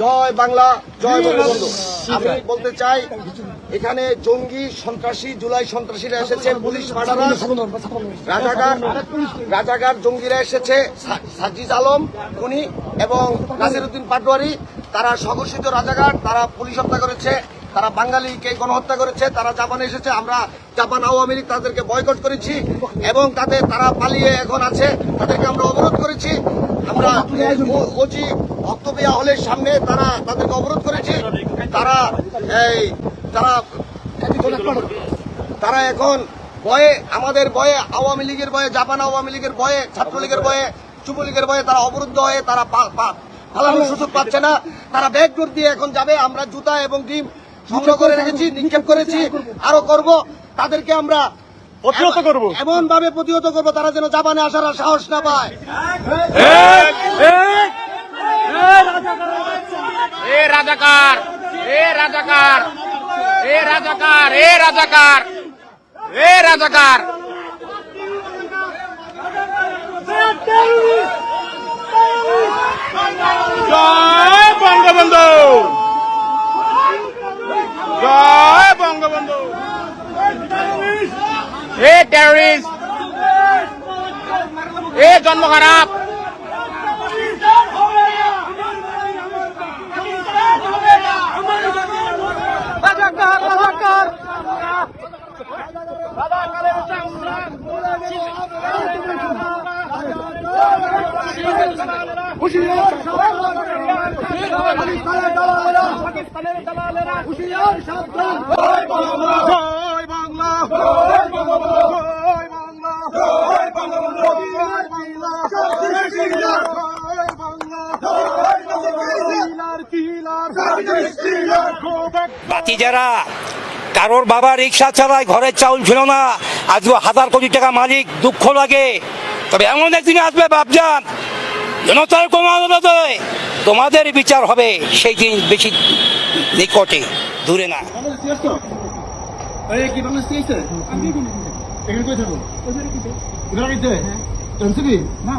জয় বাংলা জয় বঙ্গবন্ধু। আমি বলতে চাই এখানে জঙ্গি সন্ত্রাসী জুলাই সন্ত্রাসীরা এসেছে পুলিশ মার্ডারার রাজাকার রাজাকার জঙ্গিরা এসেছে সাজিদ আলম উনি এবং নাসিরুদ্দিন পাটোয়ারি তারা স্বঘোষিত রাজাকার তারা পুলিশ হত্যা করেছে তারা বাঙালিকে গণহত্যা করেছে তারা জাপানে এসেছে আমরা জাপান আওয়ামী লীগ তাদেরকে বয়কট করেছি এবং তাদের তারা পালিয়ে এখন আছে তাদেরকে আমরা অবরোধ করেছি। আমরা ওজি ভক্তবিয়া হলের সামনে তারা তাদেরকে অবরোধ করেছি। তারা এই তারা তারা এখন ভয়ে আমাদের ভয়ে আওয়ামী লীগের ভয়ে জাপান আওয়ামী লীগের ভয়ে ছাত্রলীগের ভয়ে যুবলীগের ভয়ে তারা অবরুদ্ধ হয়ে তারা পা- পা- পালানোর সুযোগ পাচ্ছে না। তারা ব্যাগ ডোর দিয়ে এখন যাবে। আমরা জুতা এবং ডিম সংগ্রহ করে রেখেছি নিক্ষেপ করেছি আরও করব। তাদেরকে আমরা প্রতিহত করব। এমন ভাবে প্রতিহত করব তারা যেন জাপানে আসার সাহস না পায়। এ রাজাকার এ রাজাকার এ রাজাকার এ রাজাকার এ রাজাকার। জয় বঙ্গবন্ধু। জয় বঙ্গবন্ধু। এ টেররিস্ট এ জন্ম খারাপ। জয় বাংলা জয় বাংলা জয় বাংলা জয় বাংলা জয় Bangla killer killer go back বাতি যারা, কারোর বাবা রিক্সা চালায়, ঘরের চাউল ছিল না, আজকে হাজার কোটি টাকা মালিক, দুঃখ লাগে। তবে এমন একদিন আসবে, বাপজান। জনতার তোমাদের বিচার হবে সেই দিন বেশি নিকটে দূরে না। না